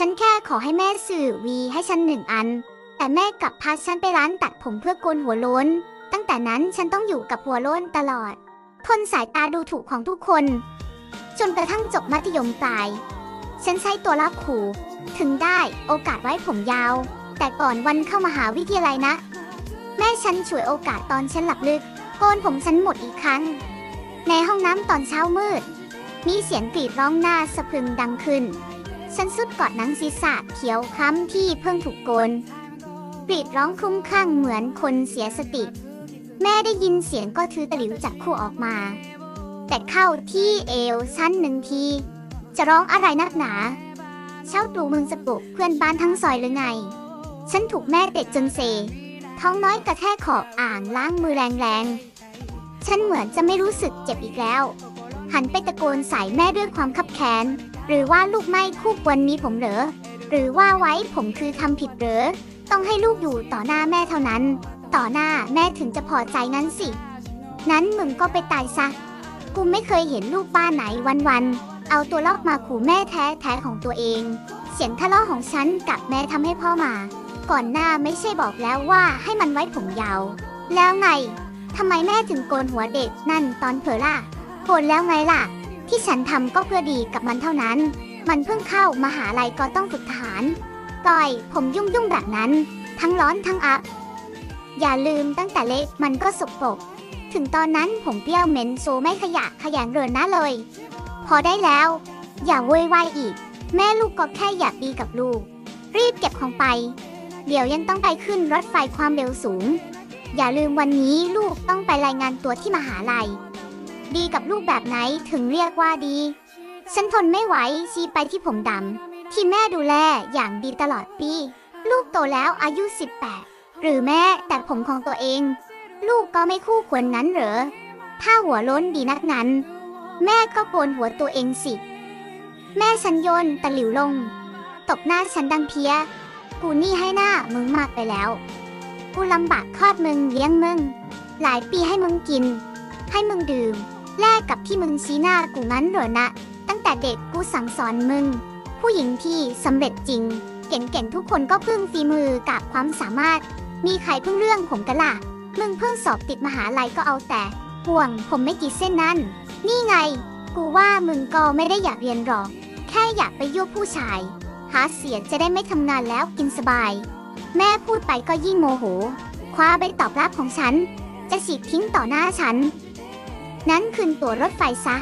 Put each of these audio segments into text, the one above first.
ฉันแค่ขอให้แม่สื่อวีให้ฉันหนึ่งอัน แต่แม่กลับพาฉันไปร้านตัดผมเพื่อโกนหัวโล้น ตั้งแต่นั้นฉันต้องอยู่กับหัวโล้นตลอด ทนสายตาดูถูกของทุกคน จนกระทั่งจบมัธยมปลาย ฉันใช้ตัวรับขู่ ถึงได้โอกาสไว้ผมยาว แต่ก่อนวันเข้ามหาวิทยาลัยนะ แม่ฉันฉวยโอกาสตอนฉันหลับลึกโกนผมฉันหมดอีกครั้ง ในห้องน้ำตอนเช้ามืด มีเสียงกรีดร้องหน้าสะพรึงดังขึ้น ฉันสุดกอดหนังศีรษะเขียวคล้ำที่เพิ่งถูกโกนกรีดร้องคลุ้มคลั่งเหมือนคนเสียสติ แม่ได้ยินเสียงก็ถือตะหลิวจากคู่ออกมา แต่เข้าที่เอวชั้นหนึ่งที จะร้องอะไรนักหนา เช่าตูมึงสะปลุกเพื่อนบ้านทั้งซอยหรือไง ฉันถูกแม่เตะจนเซ ท้องน้อยกระแทกขอบอ่างล้างมือแรงๆ ฉันเหมือนจะไม่รู้สึกเจ็บอีกแล้ว หันไปตะโกนใส่แม่ด้วยความคับแค้น หรือว่าลูกไม่คู่ควรมีผมเหรอ หรือว่าไว้ผมคือทำผิดเหรอ ต้องให้ลูกอยู่ต่อหน้าแม่เท่านั้น ต่อหน้าแม่ถึงจะพอใจงั้นสิ นั้นมึงก็ไปตายซะ กูไม่เคยเห็นลูกบ้าไหนวันๆ เอาตัวลอกมาขู่แม่แท้แท้ๆของตัวเอง เสียงทะเลาะของฉันกับแม่ทำให้พ่อมา ก่อนหน้าไม่ใช่บอกแล้วว่าให้มันไว้ผมยาว แล้วไงทำไมแม่ถึงโกนหัวเด็กนั่นตอนเผลอล่ะโกนแล้วไงล่ะ ที่ฉันทำก็เพื่อดีกับมันเท่านั้น มันเพิ่งเข้ามหาลัยก็ต้องฝึกทหารปล่อยผมยุ่งยุ่งแบบนั้น ทั้งร้อนทั้งอับ อย่าลืมตั้งแต่เล็กมันก็สกปรกถึงตอนนั้นผมเปรี้ยวเหม็นโซไม่ขยะขยันเรินนะเลย พอได้แล้ว อย่าโวยวายอีก แม่ลูกก็แค่อยากดีกับลูก รีบเก็บของไป เดี๋ยวยังต้องไปขึ้นรถไฟความเร็วสูง อย่าลืมวันนี้ลูกต้องไปรายงานตัวที่มหาลัย ดีกับลูกแบบไหนถึงเรียกว่าดี ฉันทนไม่ไหวชี้ไปที่ผมดำที่แม่ดูแลอย่างดีตลอดปี ลูกโตแล้วอายุ 18 หรือแม่แต่ผมของตัวเอง ลูกก็ไม่คู่ควรนั้นเหรอ ถ้าหัวล้นดีนักนั้น แม่ก็โกนหัวตัวเองสิ แม่ฉันโยนตะหลิวลง ตบหน้าฉันดังเพี้ยกูนี่ให้หน้ามึงมากไปแล้ว กูลำบากคลอดมึงเลี้ยงมึงหลายปีให้มึงกิน ให้มึงดื่ม แลกกับที่มึงชี้หน้ากูงั้นเหรอนะ ตั้งแต่เด็กกูสั่งสอนมึง ผู้หญิงที่สำเร็จจริง เก่งๆทุกคนก็พึ่งฝีมือกับความสามารถ มีใครพึ่งเรื่องผมกันล่ะ มึงเพิ่งสอบติดมหาลัยก็เอาแต่ ห่วงผมไม่กี่เส้นนั่นนี่ไง กูว่ามึงก็ไม่ได้อยากเรียนหรอก แค่อยากไปยั่วผู้ชาย หาเสียงจะได้ไม่ทำงานแล้วกินสบาย แม่พูดไปก็ยิ่งโมโห คว้าใบตอบรับของฉัน จะฉีกทิ้งต่อหน้าฉัน นั้นคืนตั๋วรถไฟซะ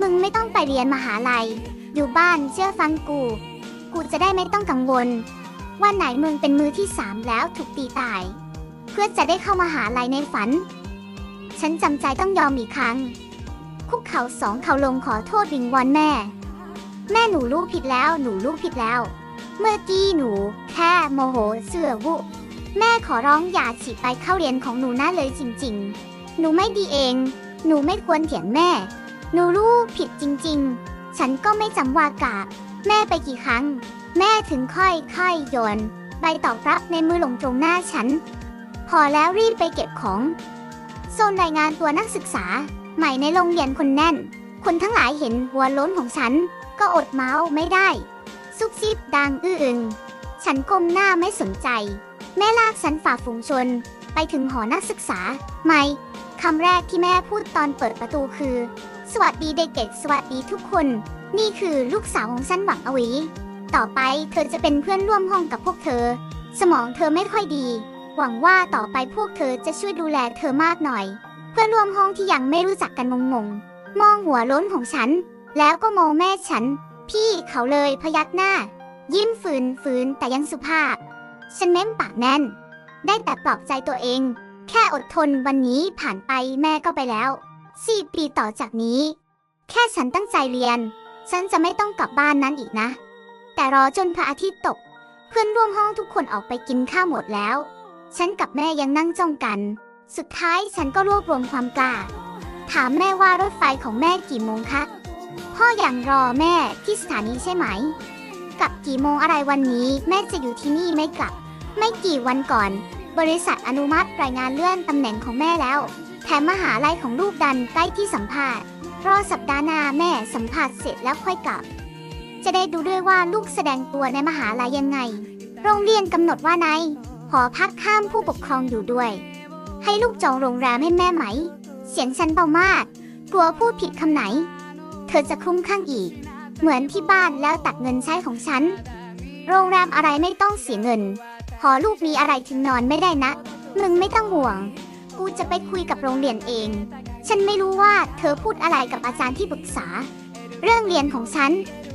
มึงไม่ต้องไปเรียนมหาลัย อยู่บ้านเชื่อฟังกู กูจะได้ไม่ต้องกังวล ว่าไหนมึงเป็นมือที่สามแล้วถูกตีตาย เพื่อจะได้เข้ามาหาลัยในฝัน ฉันจำใจต้องยอมอีกครั้ง คุกเข่าสองเข่าลงขอโทษวิงวอนแม่ แม่หนูลูกผิดแล้วหนูลูกผิดแล้ว เมื่อกี้หนู แค่โมโหเสื่อวุแม่ขอร้องอย่าฉีดไปเข้าเรียนของหนูนะเลยจริง ๆ หนูไม่ดีเอง หนูไม่ควรเถียงแม่ หนูรู้ผิดจริงๆ ฉันก็ไม่จำว่ากะแม่ไปกี่ครั้ง แม่ถึงค่อยค่อยโยน ใบตอบรับในมือลงตรงหน้าฉัน พอแล้วรีบไปเก็บของ โซนรายงานตัวนักศึกษา ใหม่ในโรงเรียนคนแน่น คนทั้งหลายเห็นหัวล้นของฉัน ก็อดเมาส์ไม่ได้ ซุบซิบดังอื้ออึง ฉันก้มหน้าไม่สนใจ แม่ลากฉันฝ่าฝูงชน ไปถึงหอนักศึกษาไม่ คำแรกที่แม่พูดตอนเปิดประตูคือ สวัสดีเด็กๆสวัสดีทุกคน นี่คือลูกสาวของฉันหวังอว้ต่อไปเธอจะเป็นเพื่อนร่วมห้องกับพวกเธอ สมองเธอไม่ค่อยดี หวังว่าต่อไปพวกเธอจะช่วยดูแลเธอมากหน่อย เพื่อนร่วมห้องที่ยังไม่รู้จักกันงงๆ มองหัวล้นของฉัน แล้วก็มองแม่ฉัน พี่เขาเลยพยักหน้า ยิ้มฝืนฝืนแต่ยังสุภาพ ฉันเม้มปากแน่น ได้แต่ปลอบใจตัวเอง แค่อดทนวันนี้ผ่านไปแม่ก็ไปแล้วสี่ปีต่อจากนี้ แค่ฉันตั้งใจเรียน ฉันจะไม่ต้องกลับบ้านนั้นอีกนะ แต่รอจนพระอาทิตย์ตก เพื่อนร่วมห้องทุกคนออกไปกินข้าวหมดแล้ว ฉันกับแม่ยังนั่งจ้องกัน สุดท้ายฉันก็รวบรวมความกล้า ถามแม่ว่ารถไฟของแม่กี่โมงคะ พ่ออย่างรอแม่ที่สถานีใช่ไหม กลับกี่โมงอะไรวันนี้ แม่จะอยู่ที่นี่ไม่กลับ ไม่กี่วันก่อน บริษัทอนุมัติรายงานเลื่อนตำแหน่งของแม่แล้ว แถมมหาลัยของลูกดันใกล้ที่สัมภาษณ์รอสัปดาห์หน้าแม่สัมภาษณ์เสร็จแล้วค่อยกลับ จะได้ดูด้วยว่าลูกแสดงตัวในมหาลัยยังไง โรงเรียนกำหนดว่าในหอพักห้ามผู้ปกครองอยู่ด้วย ให้ลูกจองโรงแรมให้แม่ไหม เสียงฉันเบามาก กลัวพูดผิดคำไหน เธอจะคลุ้มข้างอีก เหมือนที่บ้านแล้วตัดเงินใช้ของฉัน โรงแรมอะไรไม่ต้องเสียเงิน หอลูกมีอะไรถึงนอนไม่ได้นะ มึงไม่ต้องห่วง กูจะไปคุยกับโรงเรียนเอง ฉันไม่รู้ว่าเธอพูดอะไรกับอาจารย์ที่ปรึกษา เรื่องเรียนของฉัน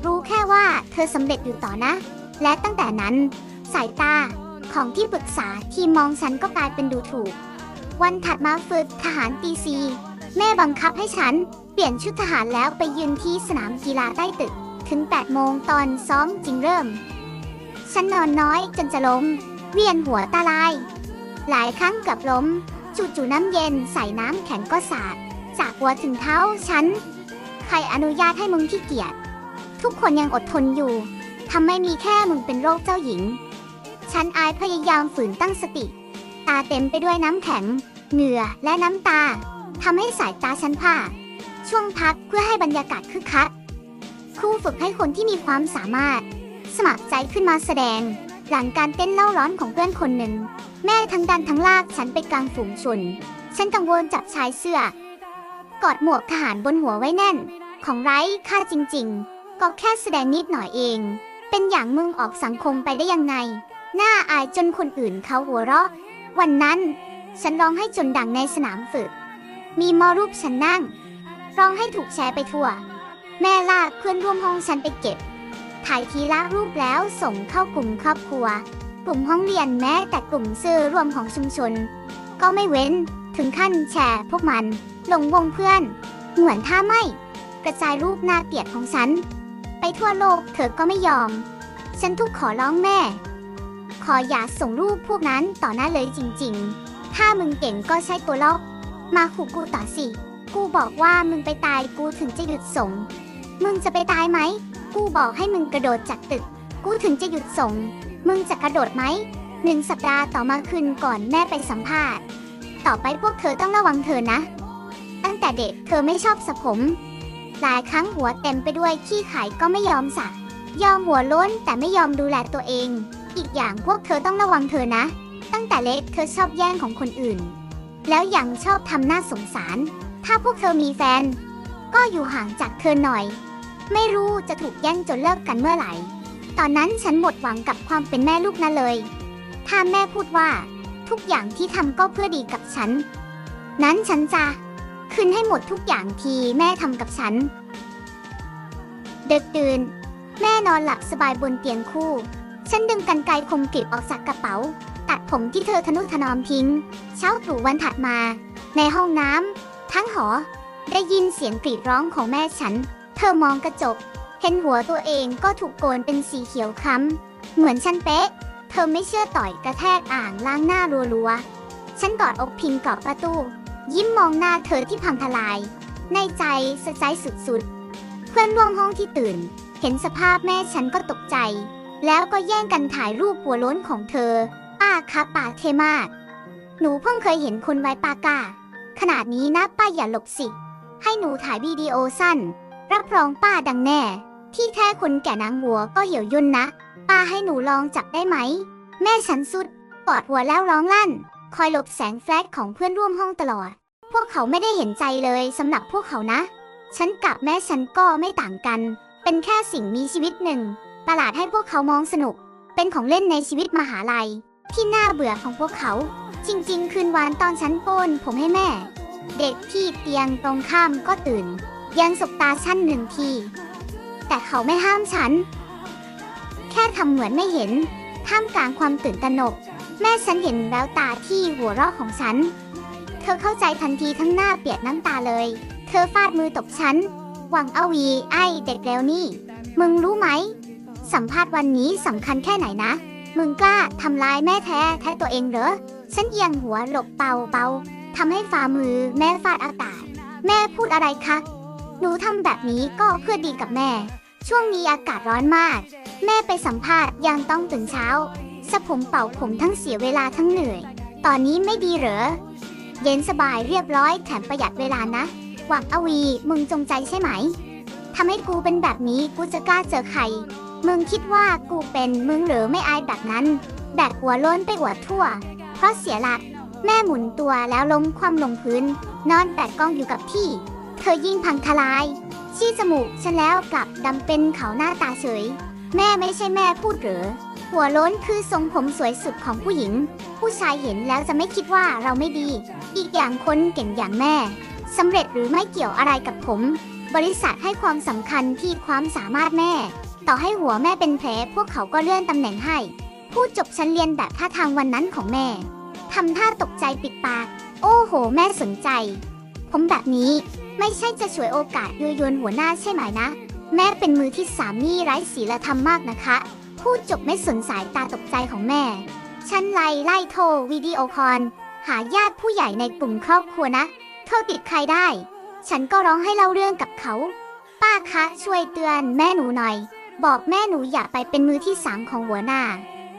รู้แค่ว่าเธอสำเร็จอยู่ต่อนะ และตั้งแต่นั้น สายตาของที่ปรึกษาที่มองฉันก็กลายเป็นดูถูก วันถัดมาฝึกทหารตีซีแม่บังคับให้ฉัน เปลี่ยนชุดทหารแล้วไปยืนที่สนามกีฬาใต้ตึก ถึง 8 โมงตอนซ้อมจริงเริ่ม ฉันนอนน้อยจนจะล้ม เวียนหัวตาลาย หลายครั้งกือบล้ม จู่ๆน้ำเย็นใส่น้ำแข็งก็สาดจากหัวถึงเท้าฉัน ใครอนุญาตให้มึงขี้เกียจทุกคนยังอดทนอยู่ทำไม่มีแค่มึงเป็นโรคเจ้าหญิง ฉันอายพยายามฝืนตั้งสติ ตาเต็มไปด้วยน้ำแข็ง เหงื่อและน้ำตาทำให้สายตาฉันผ้า ช่วงพักเพื่อให้บรรยากาศคึกคักครูฝึกให้คนที่มีความสามารถ สมัครใจขึ้นมาแสดง หลังการเต้นเล่าร้อนของเพื่อนคนหนึ่ง แม่ทั้งดันทั้งลากฉันไปกลางฝูงชน ฉันกังวลจับชายเสื้อ กอดหมวกทหารบนหัวไว้แน่น ของไร้ค่าจริง ๆ ก็แค่แสดงนิดหน่อยเอง เป็นอย่างมึงออกสังคมไปได้ยังไง หน้าอายจนคนอื่นเขาหัวเราะ วันนั้น ฉันร้องให้จนดังในสนามฝึก มีมอรูปฉันนั่ง ร้องให้ถูกแชร์ไปทั่ว แม่ลากเพื่อนร่วมห้องฉันไปเก็บ ถ่ายทีละรูปแล้วส่งเข้ากลุ่มครอบครัว กลุ่มห้องเรียนแม้แต่กลุ่มสื่อรวมของชุมชน ก็ไม่เว้นถึงขั้นแชร์พวกมัน ลงวงเพื่อน เหมือนถ้าไม่ กระจายรูปหน้าเกลียดของฉัน ไปทั่วโลกเธอก็ไม่ยอม ฉันทุกขอร้องแม่ ขออย่าส่งรูปพวกนั้นต่อหน้าเลยจริง ๆ ถ้ามึงเก่งก็ใช้ตัวลอกมาขู่กูต่อสิ กูบอกว่ามึงไปตายกูถึงจะหยุดส่ง มึงจะไปตายไหม กูบอกให้มึงกระโดดจากตึก กูถึงจะหยุดส่ง มึงจะกระโดดไหมหนึ่งสัปดาห์ต่อมาคืนก่อนแม่ไปสัมภาษณ์ ต่อไปพวกเธอต้องระวังเธอนะ ตั้งแต่เด็กเธอไม่ชอบสระผม หลายครั้งหัวเต็มไปด้วยขี้ไข่ก็ไม่ยอมสระยอมหัวล้นแต่ไม่ยอมดูแลตัวเอง อีกอย่างพวกเธอต้องระวังเธอนะ ตั้งแต่เล็กเธอชอบแย่งของคนอื่น แล้วยังชอบทำหน้าสงสาร ถ้าพวกเธอมีแฟน ก็อยู่ห่างจากเธอหน่อย ไม่รู้จะถูกแย่งจนเลิกกันเมื่อไหร่ ตอนนั้นฉันหมดหวังกับความเป็นแม่ลูกนั่นเลย ถ้าแม่พูดว่า ทุกอย่างที่ทำก็เพื่อดีกับฉัน นั้นฉันจะคืนให้หมดทุกอย่างที่แม่ทำกับฉัน เดึกดื่น แม่นอนหลับสบายบนเตียงคู่ ฉันดึงกันไกรคมกริบออกจากกระเป๋า ตัดผมที่เธอทนุถนอมทิ้ง เช้าตรู่วันถัดมา ในห้องน้ำทั้งหอ ได้ยินเสียงกรีดร้องของแม่ฉัน เธอมองกระจก เห็นหัวตัวเองก็ถูกโกนเป็นสีเขียวคล้ำ เหมือนฉันเป๊ะ เธอไม่เชื่อต่อยกระแทกอ่างล้างหน้ารัวๆ ฉันกอดอกพิงกอบประตู ยิ้มมองหน้าเธอที่พังทลาย ในใจสะใจสุดๆ เพื่อนร่วมห้องที่ตื่น เห็นสภาพแม่ฉันก็ตกใจ แล้วก็แย่งกันถ่ายรูปหัวล้นของเธอ ป้าคะป้าเทมาก หนูเพิ่งเคยเห็นคนไว้ปากาขนาดนี้นะป้าอย่าหลบสิ ให้หนูถ่ายวิดีโอสั้น รับรองป้าดังแน่ ที่แท้คนแก่นางหัวก็เหี่ยวย่นนะ ป้าให้หนูลองจับได้ไหม แม่ฉันสุดกอดหัวแล้วร้องลั่น คอยหลบแสงแฟลชของเพื่อนร่วมห้องตลอด พวกเขาไม่ได้เห็นใจเลยสำหรับพวกเขานะ ฉันกับแม่ฉันก็ไม่ต่างกัน เป็นแค่สิ่งมีชีวิตหนึ่ง ประหลาดให้พวกเขามองสนุก เป็นของเล่นในชีวิตมหาลัย ที่น่าเบื่อของพวกเขา จริง ๆ คืนวานตอนฉันโกนผมให้แม่ เด็กที่เตียงตรงข้ามก็ตื่น ยังสบตาชั้นหนึ่งที แต่เขาไม่ห้ามฉัน แค่ทำเหมือนไม่เห็น ท่ามกลางความตื่นตระหนก แม่ฉันเห็นแววตาที่หัวเราะของฉัน เธอเข้าใจทันทีทั้งหน้าเปียกน้ำตาเลย เธอฟาดมือตบฉัน หวังเอาวีไอเด็กแล้วนี่ มึงรู้ไหม สัมภาษณ์วันนี้สำคัญแค่ไหนนะ มึงกล้าทำร้ายแม่แท้แท้ตัวเองเหรอ ฉันเอียงหัวหลบเบาเบาทำให้ฝ่ามือแม่ฟาดอากาศ แม่พูดอะไรคะ หนูทำแบบนี้ก็เพื่อดีกับแม่ ช่วงนี้อากาศร้อนมาก แม่ไปสัมภาษณ์ยังต้องตื่นเช้า สะผมเป่าผมทั้งเสียเวลาทั้งเหนื่อย ตอนนี้ไม่ดีเหรอ เย็นสบายเรียบร้อยแถมประหยัดเวลานะ หวังอวีมึงจงใจใช่ไหม ทำให้กูเป็นแบบนี้กูจะกล้าเจอใคร มึงคิดว่ากูเป็นมึงหรือไม่อายแบบนั้น แบกหัวล้นไปอวดทั่ว เพราะเสียหลัก แม่หมุนตัวแล้วล้มคว่ำลงพื้น นอนแบกกล้องอยู่กับที่ เธอยิ่งพังทลาย ชี้จมูกฉันแล้วกลับดำเป็นเขาหน้าตาเฉย แม่ไม่ใช่แม่พูดเหรอ หัวล้นคือทรงผมสวยสุดของผู้หญิง ผู้ชายเห็นแล้วจะไม่คิดว่าเราไม่ดี อีกอย่างคนเก่งอย่างแม่สำเร็จหรือไม่เกี่ยวอะไรกับผม บริษัทให้ความสำคัญที่ความสามารถแม่ ต่อให้หัวแม่เป็นแผลพวกเขาก็เลื่อนตำแหน่งให้ พูดจบฉันเรียนแบบท่าทางวันนั้นของแม่ทำท่าตกใจปิดปาก โอ้โห แม่สนใจ ผมแบบนี้ ไม่ใช่จะฉวยโอกาสยุยนหัวหน้าใช่ไหมนะ แม่เป็นมือที่สามนี่ไร้ศีลธรรมมากนะคะ พูดจบไม่สนสายตาตกใจของแม่ ฉันไล่ไล่โทรวิดีโอคอลหาญาติผู้ใหญ่ในกลุ่มครอบครัวนะโทรติดใครได้ ฉันก็ร้องให้เล่าเรื่องกับเขา ป้าคะช่วยเตือนแม่หนูหน่อย บอกแม่หนูอย่าไปเป็นมือที่สามของหัวหน้า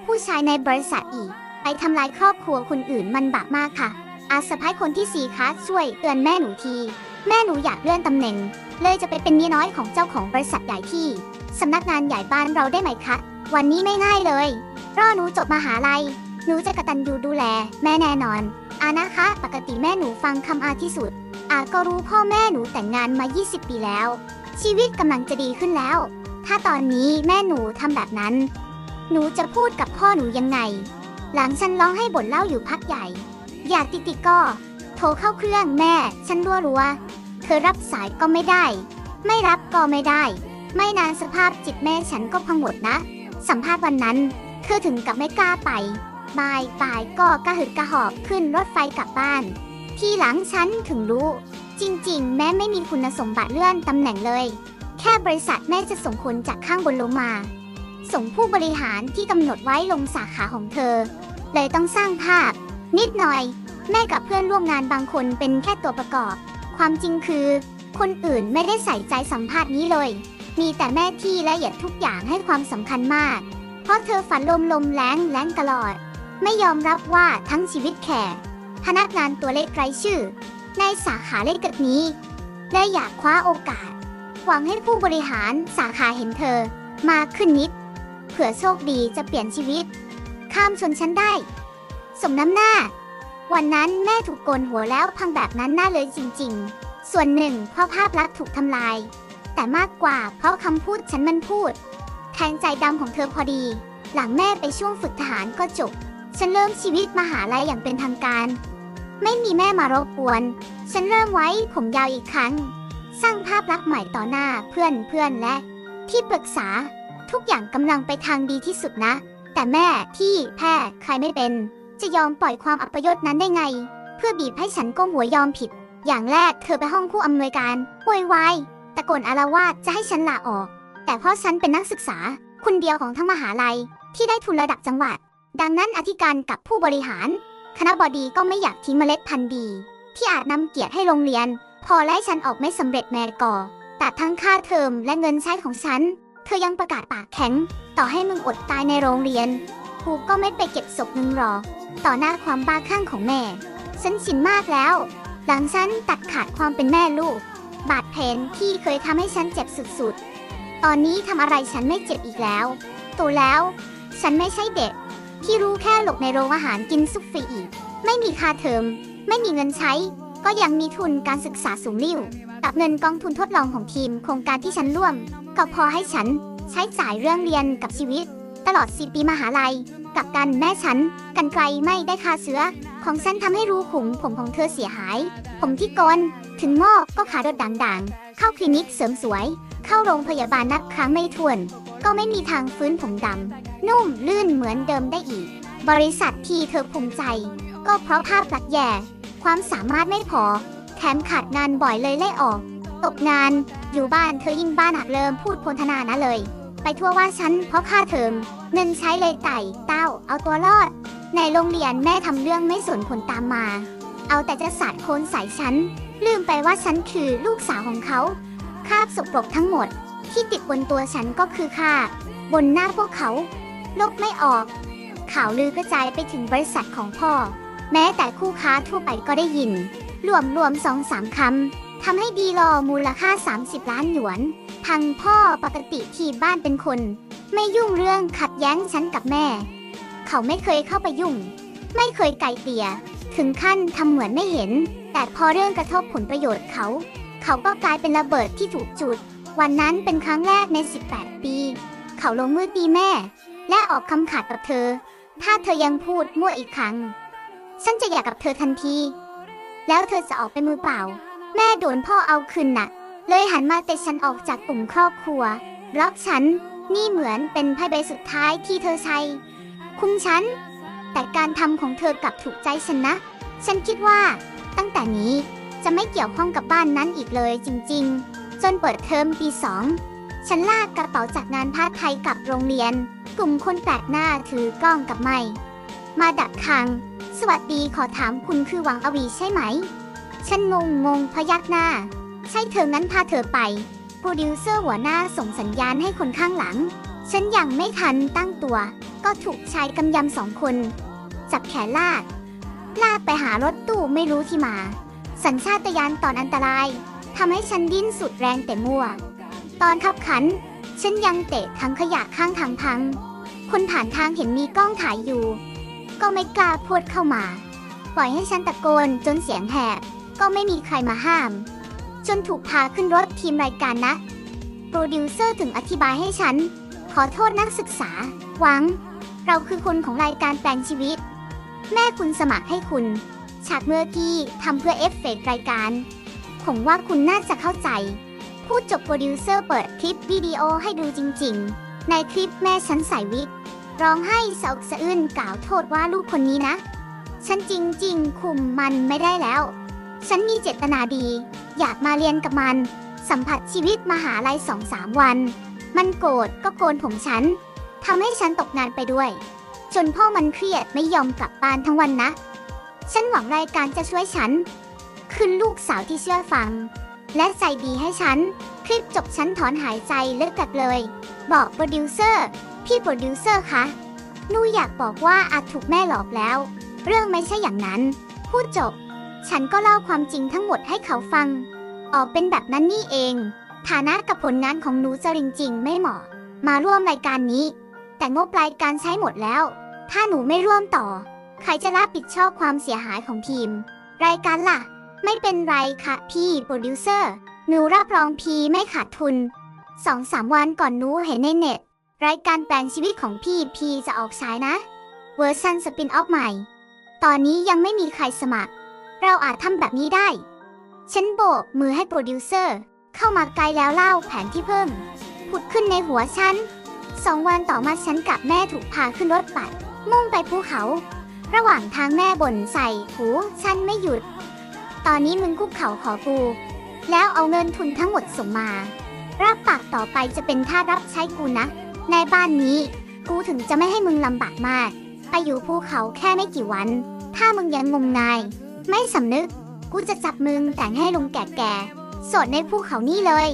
ผู้ชายในบริษัทอีก ไปทำลายครอบครัวคนอื่นมันบาปมากค่ะ อาสะพ้ายคนที่สี่คะช่วยเตือนแม่หนูที แม่หนูอยากเลื่อนตำแหน่ง เลยจะไปเป็นเมียน้อยของเจ้าของบริษัทใหญ่ที่สำนักงานใหญ่บ้านเราได้ไหมคะ วันนี้ไม่ง่ายเลยรอหนูจบมหาลัย หนูจะกระตันยูดูแล แม่แน่นอน อานะคะ ปกติแม่หนูฟังคำอาที่สุด อาก็รู้พ่อแม่หนูแต่งงานมา 20 ปีแล้ว ชีวิตกำลังจะดีขึ้นแล้ว ถ้าตอนนี้แม่หนูทำแบบนั้น หนูจะพูดกับพ่อหนูยังไง หลังฉันร้องให้บ่นเล่าอยู่พักใหญ่ อยากติดติก็ โทรเข้าเครื่องแม่ ฉันรัวรัว เธอรับสายก็ไม่ได้ ไม่รับก็ไม่ได้ ไม่นานสภาพจิตแม่ฉันก็พังหมดนะ สัมภาษณ์วันนั้น เธอถึงกับไม่กล้าไปบายบายก็กระหึดกระหอบขึ้นรถไฟกลับบ้าน ที่หลังฉันถึงรู้ จริง ๆ แม้ไม่มีคุณสมบัติเลื่อนตำแหน่งเลย แค่บริษัทแม่จะส่งคนจากข้างบนลงมา ส่งผู้บริหารที่กำหนดไว้ลงสาขาของเธอ เลยต้องสร้างภาพ นิดหน่อย แม่กับเพื่อนร่วมงานบางคนเป็นแค่ตัวประกอบ ความจริงคือ คนอื่นไม่ได้ใส่ใจสัมภาษณ์นี้เลย มีแต่แม่ที่ละเอียดทุกอย่างให้ความสำคัญมาก เพราะเธอฝันลมลมแรงแรงตลอด ไม่ยอมรับว่าทั้งชีวิตแข่พนักงานตัวเล็กไร้ชื่อ ในสาขาเล็กๆนี้ และอยากคว้าโอกาส หวังให้ผู้บริหารสาขาเห็นเธอ มาขึ้นนิด เผื่อโชคดีจะเปลี่ยนชีวิต ข้ามชนชั้นได้ สมน้ำหน้า วันนั้นแม่ถูกโกนหัวแล้วพังแบบนั้นน่าเลยจริงๆ ส่วนหนึ่งเพราะภาพลักษณ์ถูกทำลาย แต่มากกว่าเพราะคำพูดฉันมันพูด แทงใจดำของเธอพอดี หลังแม่ไปช่วงฝึกทหารก็จบ ฉันเริ่มชีวิตมหาลัยอย่างเป็นทางการ ไม่มีแม่มารบกวน ฉันเริ่มไว้ผมยาวอีกครั้ง สร้างภาพลักษณ์ใหม่ต่อหน้าเพื่อนเพื่อนและ ที่ปรึกษาทุกอย่างกำลังไปทางดีที่สุดนะ แต่แม่ที่แพ้ใครไม่เป็น จะยอมปล่อยความอัปยศนั้นได้ไง เพื่อบีบให้ฉันก้มหัวยอมผิด อย่างแรกเธอไปห้องผู้อำนวยการโวยวายตะโกนอาละวาดจะให้ฉันลาออก แต่เพราะฉันเป็นนักศึกษา คนเดียวของทั้งมหาลัยที่ได้ทุนระดับจังหวัด ดังนั้นอธิการกับผู้บริหาร คณะบดีก็ไม่อยากทิ้งเมล็ดพันธุ์ดี ที่อาจนำเกียรติให้โรงเรียน พอไล่ฉันออกไม่สำเร็จแม่ก่อแต่ทั้งค่าเทอมและเงินใช้ของฉัน เธอยังประกาศปากแข็ง ต่อให้มึงอดตายในโรงเรียน กูก็ไม่ไปเก็บศพมึงหรอก ต่อหน้าความบ้าคลั่งของแม่ ฉันชินมากแล้ว หลังฉันตัดขาดความเป็นแม่ลูก บาดแผลที่เคยทำให้ฉันเจ็บสุดๆ ตอนนี้ทำอะไรฉันไม่เจ็บอีกแล้ว โตแล้ว ฉันไม่ใช่เด็ก ที่รู้แค่หลบในโรงอาหารกินซุปฟรีอีก ไม่มีค่าเทอม ไม่มีเงินใช้ ก็ยังมีทุนการศึกษาสูงลิ่วกับเงินกองทุนทดลองของทีม โครงการที่ฉันร่วม ก็พอให้ฉันใช้จ่ายเรื่องเรียนกับชีวิต ตลอด4ปีมหาลัย กับกันแม่ฉัน กันไกลไม่ได้คาเสือ ของฉันทำให้รูขุมผมของเธอเสียหาย ผมที่โกนถึงงอกก็ขาดดด่างๆ เข้าคลินิกเสริมสวย เข้าโรงพยาบาลนับครั้งไม่ถ้วน ก็ไม่มีทางฟื้นผมดำนุ่มลื่นเหมือนเดิมได้อีก บริษัทที่เธอภูมิใจ ก็เพราะภาพลักษณ์แย่ ความสามารถไม่พอ แถมขาดงานบ่อยเลยไล่ออกตกงานอยู่บ้านเธอยิ่งบ้านหักเริ่มพูดโพลธนานะเลย ไปทั่วว่าฉันเพราะค่าเทอมเงินใช้เลยไต่เต้า เอาตัวรอด ในโรงเรียนแม่ทำเรื่องไม่สนผลตามมา เอาแต่จะสาดโคนใส่ฉัน ลืมไปว่าฉันคือลูกสาวของเขาคาบสกปรกทั้งหมด ที่ติดบนตัวฉันก็คือคราบบนหน้าพวกเขา ลบไม่ออก ข่าวลือกระจายไปถึงบริษัทของพ่อ แม้แต่คู่ค้าทั่วไปก็ได้ยิน รวมรวมสองสามคำ ทำให้ดีรอมูลค่า 30 ล้านหยวนทางพ่อปกติที่บ้านเป็นคน ไม่ยุ่งเรื่องขัดแย้งฉันกับแม่ เขาไม่เคยเข้าไปยุ่ง ไม่เคยไกลเกลี่ยถึงขั้นทำเหมือนไม่เห็น แต่พอเรื่องกระทบผลประโยชน์เขา เขาก็กลายเป็นระเบิดที่ถูกจุด วันนั้นเป็นครั้งแรกใน 18 ปี เขาลงมือตีแม่ และออกคำขาดกับเธอ ถ้าเธอยังพูดมั่วอีกครั้ง ฉันจะอยากกับเธอทันที แล้วเธอจะออกไปมือเปล่า แม่โดนพ่อเอาคืนน่ะเลยหันมาเตะฉันออกจากกลุ่มครอบครัวล็อกฉันนี่เหมือนเป็นไพ่ใบสุดท้ายที่เธอใช้ คุมฉัน แต่การทำของเธอกลับถูกใจฉันนะ ฉันคิดว่าตั้งแต่นี้จะไม่เกี่ยวข้องกับบ้านนั้นอีกเลยจริงๆ จนเปิดเทอมปีสองฉันลากกระเป๋าจากงานพาไทยกลับโรงเรียน กลุ่มคนแปลกหน้าถือกล้องกับไม้มาดักทาง สวัสดีขอถามคุณคือหวังอวีใช่ไหม ฉันงงงงพยักหน้า ใช่เธองั้นพาเธอไปโปรดิวเซอร์หัวหน้าส่งสัญญาณให้คนข้างหลัง ฉันยังไม่ทันตั้งตัว ก็ถูกชายกำยำสองคน จับแขนลาก ลากไปหารถตู้ไม่รู้ที่มา สัญชาตญาณตอนอันตรายทำให้ฉันดิ้นสุดแรงแต่มั่ว ตอนขับขัน ฉันยังเตะทั้งขยะข้างทางพัง คนผ่านทางเห็นมีกล้องถ่ายอยู่ ก็ไม่กล้าพูดเข้ามา ปล่อยให้ฉันตะโกนจนเสียงแหบ ก็ไม่มีใครมาห้าม จนถูกพาขึ้นรถทีมรายการนะ โปรดิวเซอร์ถึงอธิบายให้ฉัน ขอโทษนักศึกษา หวัง เราคือคนของรายการแปลงชีวิต แม่คุณสมัครให้คุณ ฉากเมื่อกี้ทำเพื่อเอฟเฟกต์รายการ ผมว่าคุณน่าจะเข้าใจพูดจบโปรดิวเซอร์เปิดคลิปวิดีโอให้ดูจริงๆ ในคลิปแม่ฉันใส่วิกร้องไห้สะอกสะอื้นกล่าวโทษว่าลูกคนนี้นะ ฉันจริงๆ คุมมันไม่ได้แล้ว ฉันมีเจตนาดี อยากมาเรียนกับมัน สัมผัสชีวิตมหาลัยสองสามวัน มันโกรธก็โกนผมฉันทำให้ฉันตกงานไปด้วย จนพ่อมันเครียดไม่ยอมกลับบ้านทั้งวันนะ ฉันหวังรายการจะช่วยฉัน คืนลูกสาวที่เชื่อฟัง และใจดีให้ฉัน คลิปจบฉันถอนหายใจเลิกกัดเลย บอกโปรดิวเซอร์ พี่โปรดิวเซอร์คะนูอยากบอกว่าอาจถูกแม่หลอกแล้ว เรื่องไม่ใช่อย่างนั้น พูดจบ ฉันก็เล่าความจริงทั้งหมดให้เขาฟัง ออกเป็นแบบนั้นนี่เอง ฐานะกับผลงานของหนูจะจริงๆไม่เหมาะ มาร่วมรายการนี้ แต่งบรายการใช้หมดแล้ว ถ้าหนูไม่ร่วมต่อ ใครจะรับผิดชอบความเสียหายของทีม รายการล่ะ ไม่เป็นไรค่ะพี่โปรดิวเซอร์ หนูรับรองพีไม่ขาดทุนสองสามวันก่อนหนูเห็นในเน็ต รายการแปลงชีวิตของพี่พีจะออกฉายนะ เวอร์ชันสปินออฟใหม่ ตอนนี้ยังไม่มีใครสมัคร เราอาจทำแบบนี้ได้ ฉันโบกมือให้โปรดิวเซอร์ เข้ามาไกลแล้วเล่าแผนที่เพิ่มผุดขึ้นในหัวฉันสองวันต่อมาฉันกับแม่ถูกพาขึ้นรถบัสมุ่งไปภูเขา ระหว่างทางแม่บ่นใส่หูฉันไม่หยุด ตอนนี้มึงคุกเข่าขอกู แล้วเอาเงินทุนทั้งหมดส่งมา รับปากต่อไปจะเป็นท่ารับใช้กูนะ ในบ้านนี้ กูถึงจะไม่ให้มึงลำบากมาก ไปอยู่ภูเขาแค่ไม่กี่วัน ถ้ามึงยังงมงาย ไม่สำนึก กูจะจับมึงแต่งให้ลุงแก่ๆ โสดในภูเขานี่เลย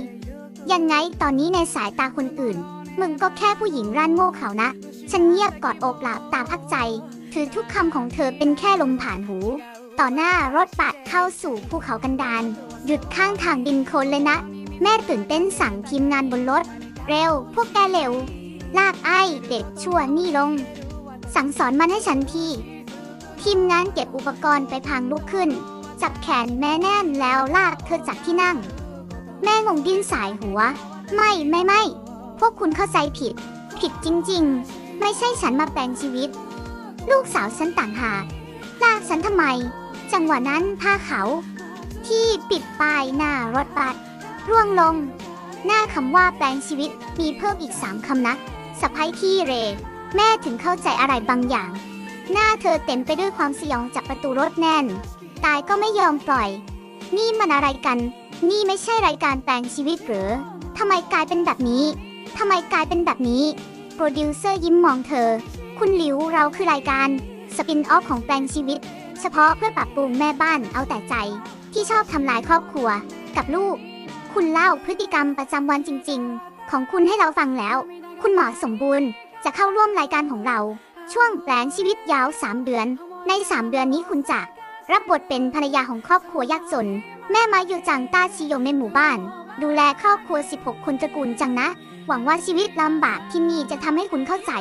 ยังไงตอนนี้ในสายตาคนอื่น มึงก็แค่ผู้หญิงร่านโง่เขานะ ฉันเงียบกอดอบหลับตาพักใจ ถือทุกคำของเธอเป็นแค่ลมผ่านหู ต่อหน้ารถบัสเข้าสู่ภูเขากันดารหยุดข้างทางดินโคลนเลยนะ แม่ตื่นเต้นสั่งทีมงานบนรถ เร็ว พวกแกเร็ว ลากไอ้เด็กชั่วนี่ลง สั่งสอนมันให้ฉันที ทีมงานเก็บอุปกรณ์ไปพังลุกขึ้น จับแขนแม่แน่นแล้วลากเธอจากที่นั่ง แม่งงดิ้นสายหัว ไม่ไม่ไม่ พวกคุณเข้าใจผิด ผิดจริง ๆ ไม่ใช่ฉันมาแปลงชีวิต ลูกสาวฉันต่างหากลากฉันทำไม จังหวะนั้นผ้าเขา ที่ปิดป้ายหน้ารถบัสร่วงลง หน้าคำว่าแปลงชีวิตมีเพิ่มอีกสามคำนะสะพ้ายที่เร แม่ถึงเข้าใจอะไรบางอย่าง หน้าเธอเต็มไปด้วยความสยองจากประตูรถแน่น ตายก็ไม่ยอมปล่อย นี่มันอะไรกัน นี่ไม่ใช่รายการแปลงชีวิตหรือทำไมกลายเป็นแบบนี้ทำไมกลายเป็นแบบนี้ โปรดิวเซอร์ยิ้มมองเธอ คุณหลิวเราคือรายการสปินออฟของแปลงชีวิต เฉพาะเพื่อปรับปรุงแม่บ้านเอาแต่ใจ ที่ชอบทำลายครอบครัวกับลูก คุณเล่าพฤติกรรมประจำวันจริง ๆ ของคุณให้เราฟังแล้ว คุณหมอสมบูรณ์จะเข้าร่วมรายการของเรา ช่วงแปลงชีวิตยาว 3 เดือน ใน 3 เดือนนี้คุณจะรับบทเป็นภรรยาของครอบครัวยากจน แม่มาอยู่จังต้าชิยในหมู่บ้าน ดูแลครอบครัว 16 คนตระกูลจังนะ หวังว่าชีวิตลำบากที่นี่จะทำให้คุณเข้าใจ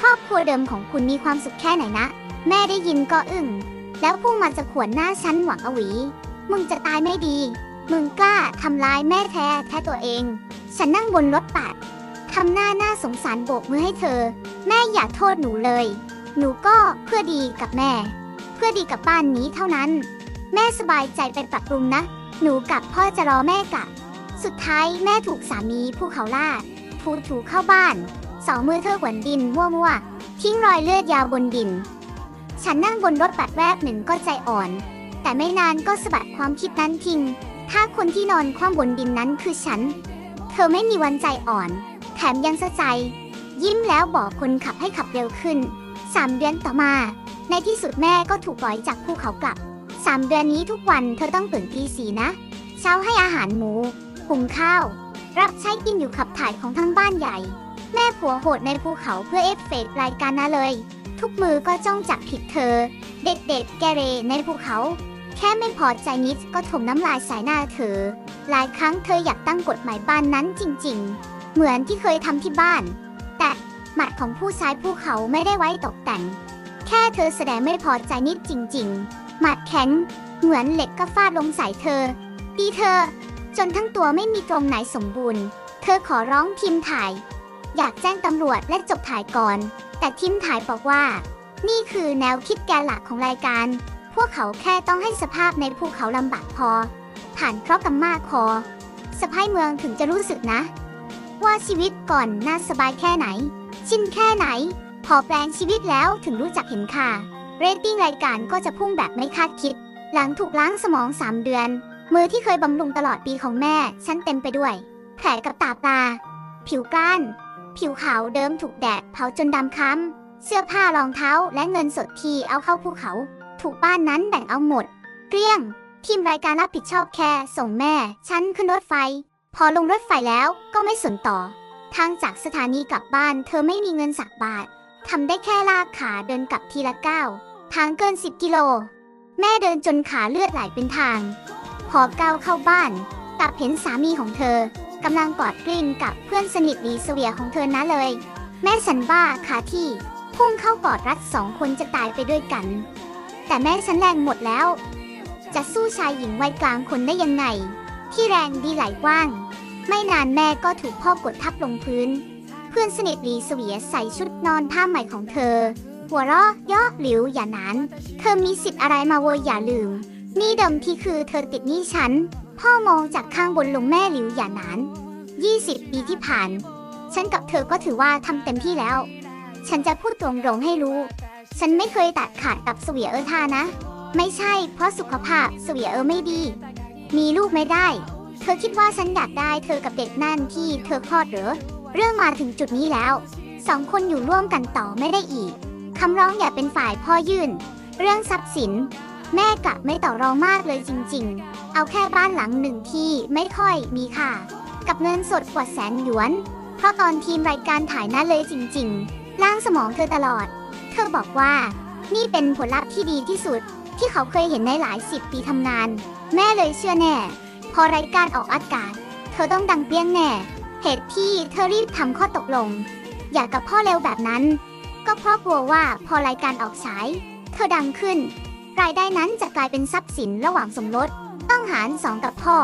ครอบครัวเดิมของคุณมีความสุขแค่ไหนนะ แม่ได้ยินก็อึ้งแล้วพุ่งมาจะขวนหน้าฉันหวังอวี มึงจะตายไม่ดี มึงกล้าทำร้ายแม่แท้แท้ตัวเอง ฉันนั่งบนรถปัด ทำหน้าหน้าสงสารโบกมือให้เธอ แม่อย่าโทษหนูเลย หนูก็เพื่อดีกับแม่ เพื่อดีกับบ้านนี้เท่านั้น แม่สบายใจไปปรับปรุงนะ หนูกับพ่อจะรอแม่กลับสุดท้ายแม่ถูกสามีผู้เขาล่าถูถูเข้าบ้าน สองมือเธอหวนดินมั่วๆทิ้งรอยเลือดยาวบนดิน ฉันนั่งบนรถบัดแวบหนึ่งก็ใจอ่อน แต่ไม่นานก็สะบัดความคิดนั้นทิ้งถ้าคนที่นอนคว่ำบนดินนั้นคือฉัน เธอไม่มีวันใจอ่อน แถมยังสะใจ ยิ้มแล้วบอกคนขับให้ขับเร็วขึ้นสามเดือนต่อมา ในที่สุดแม่ก็ถูกปล่อยจากภูเขากลับสามเดือนนี้ทุกวันเธอต้องตื่นตีสีนะ เช้าให้อาหารหมูหุงข้าว รับใช้กินอยู่ขับถ่ายของทั้งบ้านใหญ่ แม่ผัวโหดในภูเขาเพื่อเอฟเฟกต์รายการนะเลย ทุกมือก็จ้องจับผิดเธอ เด็กๆแกเรในภูเขา แค่ไม่พอใจนิดก็ถมน้ำลายใส่หน้าเธอ หลายครั้งเธออยากตั้งกฎหมายบ้านนั้นจริง ๆ เหมือนที่เคยทำที่บ้าน แต่หมัดของผู้ชายภูเขาไม่ได้ไว้ตกแต่ง แค่เธอแสดงไม่พอใจนิดจริง ๆ หมัดแข็ง เหมือนเหล็กก็ฟาดลงใส่เธอตีเธอ จนทั้งตัวไม่มีตรงไหนสมบูรณ์ เธอขอร้องทีมถ่าย อยากแจ้งตำรวจและจบถ่ายก่อน แต่ทีมถ่ายบอกว่า นี่คือแนวคิดแกนหลักของรายการ พวกเขาแค่ต้องให้สภาพในภูเขาลำบากพอ ผ่านเคราะห์กรรมากพอสะพ้ายเมืองถึงจะรู้สึกนะ ว่าชีวิตก่อนน่าสบายแค่ไหน ชินแค่ไหน พอแปลงชีวิตแล้วถึงรู้จักเห็นค่า เรตติ้งรายการก็จะพุ่งแบบไม่คาดคิด หลังถูกล้างสมอง 3 เดือน มือที่เคยบำรุงตลอดปีของแม่ ฉันเต็มไปด้วย แผลกับตาปลา ผิวกล้าน ผิวขาวเดิมถูกแดดเผาจนดำค้ำเสื้อผ้ารองเท้าและเงินสดที่เอาเข้าภูเขา ถูกบ้านนั้นแบ่งเอาหมด เกลี้ยงทีมรายการรับผิดชอบแค่ส่งแม่ ฉันขึ้นรถไฟ พอลงรถไฟแล้วก็ไม่สนต่อ ทางจากสถานีกลับบ้าน เธอไม่มีเงินสักบาททำได้แค่ลากขาเดินกลับทีละก้าวทางเกิน 10 กิโล แม่เดินจนขาเลือดไหลเป็นทาง พอก้าวเข้าบ้านกลับเห็นสามีของเธอกำลังกอดกลิ้งกับเพื่อนสนิทดีเสวียของเธอนะเลย แม่ฉันบ้าขาที่พุ่งเข้ากอดรัดสองคนจะตายไปด้วยกัน แต่แม่ฉันแรงหมดแล้ว จะสู้ชายหญิงวัยกลางคนได้ยังไง ที่แรงดีไหลกว้าง ไม่นานแม่ก็ถูกพ่อกดทับลงพื้น เพื่อนสนิทลีเสวียใส่ชุดนอนผ้าใหม่ของเธอ หัวเราะย่อหลิวอย่านานเธอมีสิทธิ์อะไรมาโวยอย่าลืม นี่เดิมที่คือเธอติดหนี้ฉัน พ่อมองจากข้างบนลงแม่หลิวอย่านาน20 ปีที่ผ่าน ฉันกับเธอก็ถือว่าทำเต็มที่แล้ว ฉันจะพูดตรงๆให้รู้ ฉันไม่เคยตัดขาดกับเสวียเออท่านะ ไม่ใช่เพราะสุขภาพเสวียเออไม่ดี มีลูกไม่ได้ ธอคิดว่าฉันอยากได้เธอกับเด็กนั่นที่เธอคลอดเหรอเรื่องมาถึงจุดนี้แล้ว สองคนอยู่ร่วมกันต่อไม่ได้อีก คำร้องอย่าเป็นฝ่ายพ่อยื่น เรื่องทรัพย์สิน แม่กะไม่ต่อรองมากเลยจริง ๆ เอาแค่บ้านหลังหนึ่งที่ไม่ค่อยมีค่า กับเงินสดกว่าแสนหยวน เพราะตอนทีมรายการถ่ายน่าเลยจริง ๆล้างสมองเธอตลอด เธอบอกว่า นี่เป็นผลลัพธ์ที่ดีที่สุด ที่เขาเคยเห็นในหลายสิบปีทำงาน แม่เลยเชื่อแน่ พอรายการออกอากาศ เธอต้องดังเปี้ยงแน่ เหตุที่เธอรีบทำข้อตกลง อยากกับพ่อเร็วแบบนั้น ก็เพราะกลัวว่าพอรายการออกฉาย เธอดังขึ้น รายได้นั้นจะกลายเป็นทรัพย์สินระหว่างสมรสต้องหารสองกับพ่อ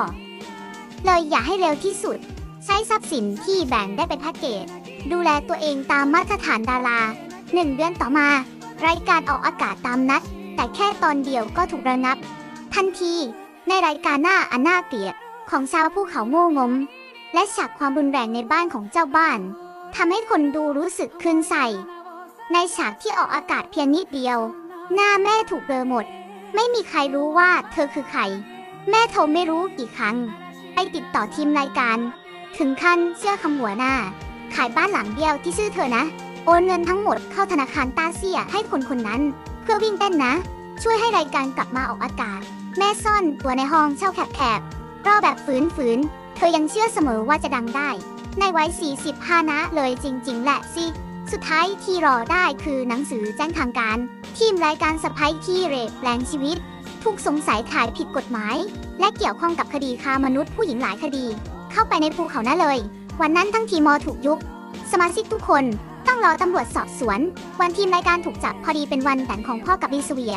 เลยอย่าให้เร็วที่สุด ใช้ทรัพย์สินที่แบ่งได้เป็นแพ็กเกจ ดูแลตัวเองตามมาตรฐานดาราหนึ่งเดือนต่อมา รายการออกอากาศตามนัด แต่แค่ตอนเดียวก็ถูกระงับ ทันที ในรายการหน้าอันนาเกลียของชาวภูเขาโง่งม และฉากความรุนแรงในบ้านของเจ้าบ้านทำให้คนดูรู้สึกคลื่นใส่ในฉากที่ออกอากาศเพียงนิดเดียว หน้าแม่ถูกเบลอหมด ไม่มีใครรู้ว่าเธอคือใคร แม่โทรไม่รู้กี่ครั้ง ไปติดต่อทีมรายการ ถึงขั้นเชื่อคำหัวหน้า ขายบ้านหลังเดียวที่ชื่อเธอนะ โอนเงินทั้งหมดเข้าธนาคารตาเซียให้คนคนนั้น เพื่อวิ่งเต้นนะ ช่วยให้รายการกลับมาออกอากาศ แม่ซ่อนตัวในห้องเช่าแคบๆรอแบบฝืนๆ เธอยังเชื่อเสมอว่าจะดังได้ ในวัย 45 นะเลยจริง ๆ แหละสิ สุดท้ายที่รอได้คือหนังสือแจ้งทางการ ทีมรายการสไปที่เรทแปลงชีวิตถูกสงสัยขายผิดกฎหมาย และเกี่ยวข้องกับคดีค้ามนุษย์ผู้หญิงหลายคดี เข้าไปในภูเขานั่นเลย วันนั้นทั้งทีมอถูกยุบสมาชิกทุกคนต้องรอตำรวจสอบสวน วันทีมรายการถูกจับพอดีเป็นวันแต่งของพ่อกับลีสเวีย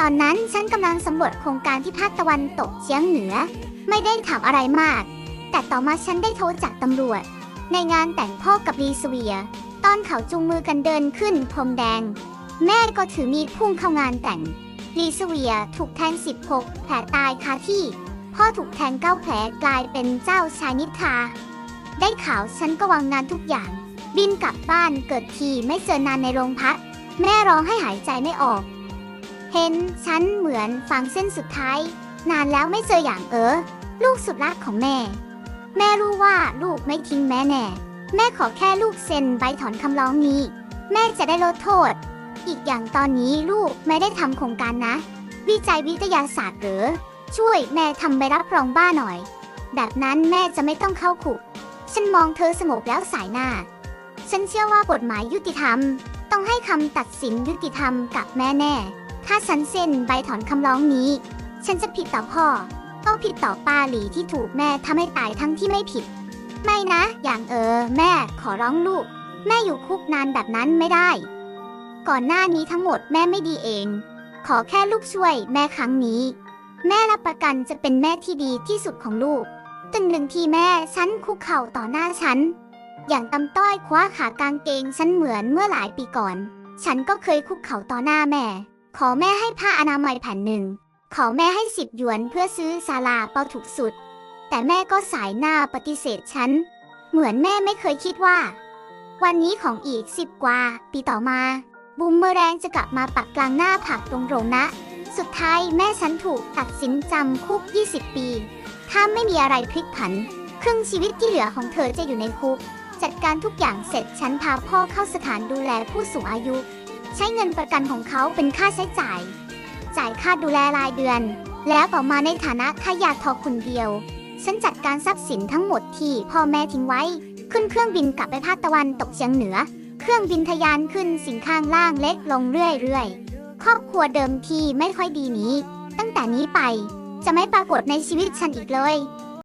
ตอนนั้นฉันกำลังสำรวจโครงการที่ภาคตะวันตกเฉียงเหนือ ไม่ได้ถามอะไรมาก แต่ต่อมาฉันได้โทรจากตำรวจ ในงานแต่งพ่อกับลีสเวีย ตอนเขาจูงมือกันเดินขึ้นพรมแดง แม่ก็ถือมีดพุ่งเข้างานแต่งลีสเวียถูกแทง 16 แผลตายคาที่ พ่อถูกแทง 9 แผลกลายเป็นเจ้าชายนิทราได้ข่าวฉันก็วางงานทุกอย่าง บินกลับบ้านเกิดทีไม่เจอนานในโรงพัก แม่ร้องให้หายใจไม่ออก เห็นฉันเหมือนฟังเส้นสุดท้าย นานแล้วไม่เจออย่างเออ ลูกสุดรักของแม่ แม่รู้ว่าลูกไม่ทิ้งแม่แน่ แม่ขอแค่ลูกเซ็นใบถอนคำร้องนี้ แม่จะได้ลดโทษ อีกอย่างตอนนี้ลูกไม่ได้ทำโครงการนะ วิจัยวิทยาศาสตร์หรือ ช่วยแม่ทำใบรับรองบ้าหน่อย แบบนั้นแม่จะไม่ต้องเข้าคุกฉันมองเธอสงบแล้วสายหน้า ฉันเชื่อว่ากฎหมายยุติธรรม ต้องให้คำตัดสินยุติธรรมกับแม่แน่ ถ้าฉันเซ็นใบถอนคำร้องนี้ ฉันจะผิดต่อพ่อต้องผิดต่อป้าหลีที่ถูกแม่ทำให้ตายทั้งที่ไม่ผิด ไม่นะ อย่างเออ แม่ขอร้องลูก แม่อยู่คุกนานแบบนั้นไม่ได้ ก่อนหน้านี้ทั้งหมดแม่ไม่ดีเอง ขอแค่ลูกช่วยแม่ครั้งนี้ แม่รับประกันจะเป็นแม่ที่ดีที่สุดของลูกตึงหนึ่งที่แม่ฉันคุกเข่าต่อหน้าฉัน อย่างตำต้อยคว้าขากางเกงฉันเหมือนเมื่อหลายปีก่อน ฉันก็เคยคุกเข่าต่อหน้าแม่ ขอแม่ให้ผ้าอนามัยแผ่นหนึ่ง ขอแม่ให้สิบหยวนเพื่อซื้อซาลาเปาถูกสุด แต่แม่ก็สายหน้าปฏิเสธฉัน เหมือนแม่ไม่เคยคิดว่า วันนี้ของอีกสิบกว่า ปีต่อมาบูมเมอแรงจะกลับมาปักกลางหน้าผักตรงๆนะ สุดท้ายแม่ฉันถูกตัดสินจำคุก 20 ปี ถ้าไม่มีอะไรพลิกผัน ครึ่งชีวิตที่เหลือของเธอจะอยู่ในคุก จัดการทุกอย่างเสร็จฉันพาพ่อเข้าสถานดูแลผู้สูงอายุ ใช้เงินประกันของเขาเป็นค่าใช้จ่าย จ่ายค่าดูแลรายเดือน แล้วต่อมาในฐานะทายาททอคนเดียว ฉันจัดการทรัพย์สินทั้งหมดที่พ่อแม่ทิ้งไว้ ขึ้นเครื่องบินกลับไปภาคตะวันตกเฉียงเหนือ เครื่องบินทะยานขึ้นสิ่งข้างล่างเล็กลงเรื่อยๆ ครอบครัวเดิมที่ไม่ค่อยดีนี้ ตั้งแต่นี้ไปจะไม่ปรากฏในชีวิตฉันอีกเลย